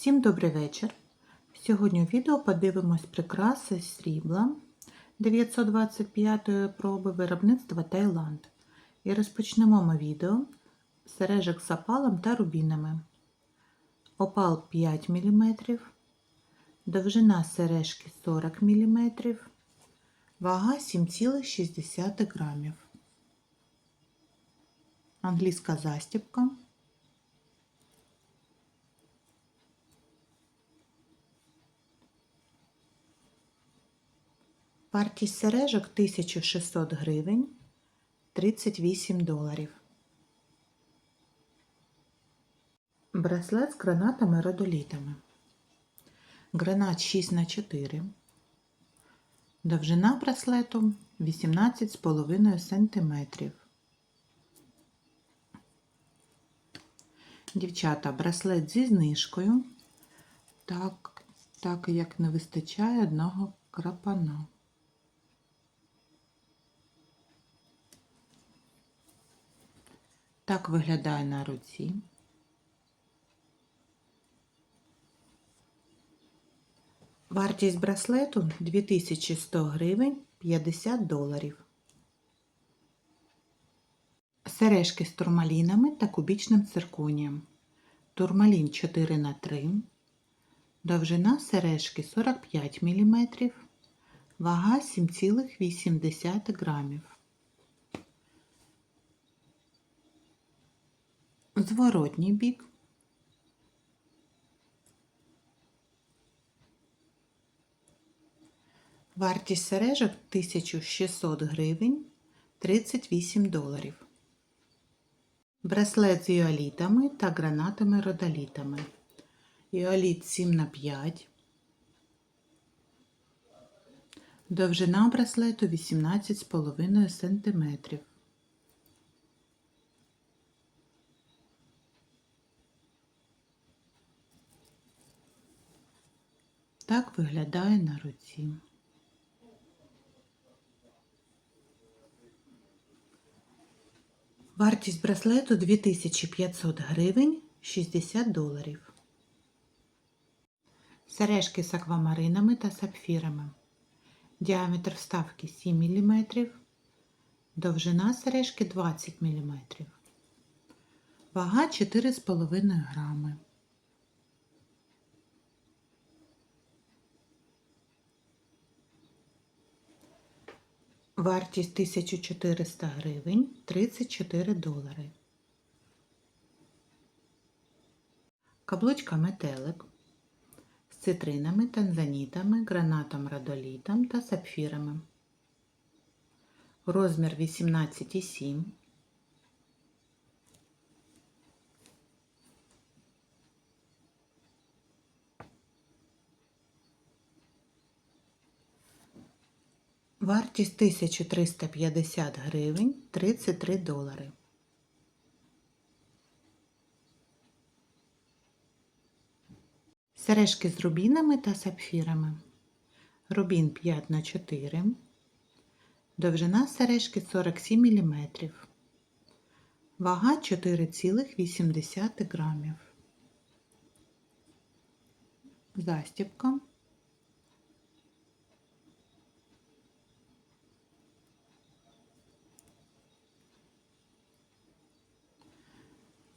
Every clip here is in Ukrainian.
Всім добрий вечір. Сьогодні у відео подивимось прикраси срібла 925 проби виробництва Таїланд. І розпочнемо ми відео з сережок з опалом та рубінами. Опал 5 мм, довжина сережки 40 мм, вага 7,6 грамів. Англійська застібка. Вартість сережок 1600 гривень 38 доларів. Браслет з гранатами родолітами. Гранат 6х4. Довжина браслету 18,5 см. Дівчата, браслет зі знижкою. Так, так як не вистачає одного крапана. Так виглядає на руці. Вартість браслету 2100 гривень 50 доларів. Сережки з турмалінами та кубічним цирконієм. Турмалін 4 на 3 Довжина сережки 45 мм, вага 7,8 грамів. Зворотній бік. Вартість сережок 1600 гривень 38 доларів. Браслет з іолітами та гранатами родолітами. Іоліт 7 на 5 Довжина браслету 18,5 см. Так виглядає на руці. Вартість браслету 2500 гривень 60 доларів. Сережки з аквамаринами та сапфірами. Діаметр вставки 7 мм. Довжина сережки 20 мм. Вага 4,5 грами. Вартість 1400 гривень 34 долари. Каблучка метелик з цитринами, танзанітами, гранатом радолітом та сапфірами. Розмір 18,7. Вартість 1350 гривень 33 долари. Сережки з рубінами та сапфірами. Рубін 5 на 4 Довжина сережки 47 мм. Вага 4,8 грамів. Застібка.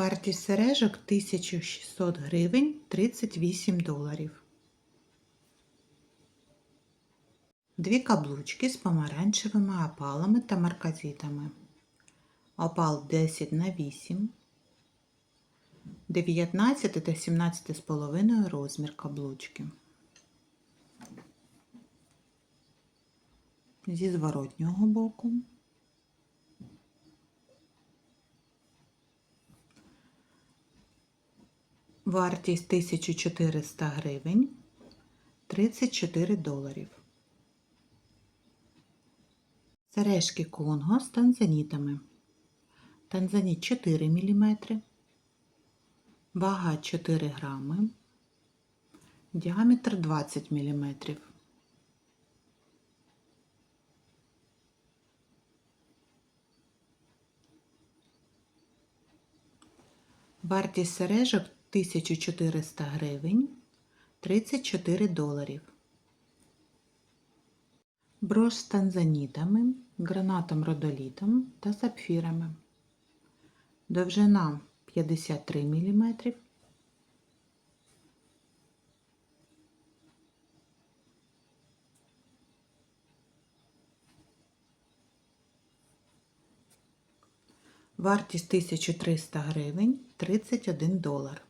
Вартість сережок 1600 гривень 38 доларів. Дві каблучки з помаранчевими опалами та марказитами. Опал 10 на 8, 19 та 17,5 розмір каблучки. Зі зворотнього боку. Вартість 1400 гривень 34 доларів. Сережки Конго з танзанітами. Танзаніт 4 мм. Вага 4 грами. Діаметр 20 мм. Вартість сережок 1400 гривень 34 доларів. Брош з танзанітами, гранатом родолітом та сапфірами. Довжина 53 мм. Вартість 1300 гривень 31 долар.